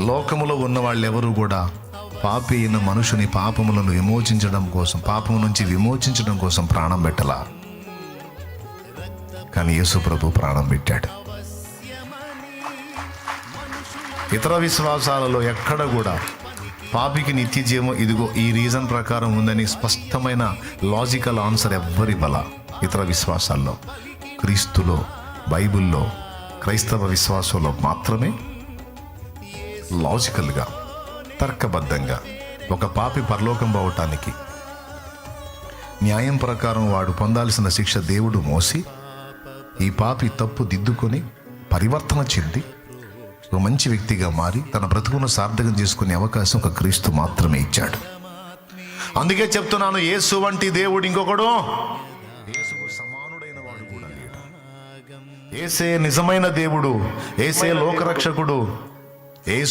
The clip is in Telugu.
లోకములో ఉన్న వాళ్ళెవరూ కూడా పాపి అయిన మనుషుని పాపములను విమోచించడం కోసం పాపము నుంచి విమోచించడం కోసం ప్రాణం పెట్టలా. కానీ యేసు ప్రభు ప్రాణం పెట్టాడు. ఇతర విశ్వాసాలలో ఎక్కడ కూడా పాపికి నిత్య జీవం ఇదిగో ఈ రీజన్ ప్రకారం ఉందని స్పష్టమైన లాజికల్ ఆన్సర్ ఎవ్వరి బల ఇతర విశ్వాసాల్లో క్రీస్తులో బైబిల్లో క్రైస్తవ విశ్వాసంలో మాత్రమే లాజికల్గా తర్కబద్ధంగా ఒక పాపి పరలోకం పోవటానికి న్యాయం ప్రకారం వాడు పొందాల్సిన శిక్ష దేవుడు మోసి ఈ పాపి తప్పు దిద్దుకొని పరివర్తన చెంది ఒక మంచి వ్యక్తిగా మారి తన బ్రతుకును సార్థకం చేసుకునే అవకాశం ఒక క్రీస్తు మాత్రమే ఇచ్చాడు. అందుకే చెప్తున్నాను యేసు వంటి దేవుడు ఇంకొకడు. యేసుకు సమానుడైన వాడు కూడా లేడు. ఏసే నిజమైన దేవుడు ఏసే లోకరక్షకుడు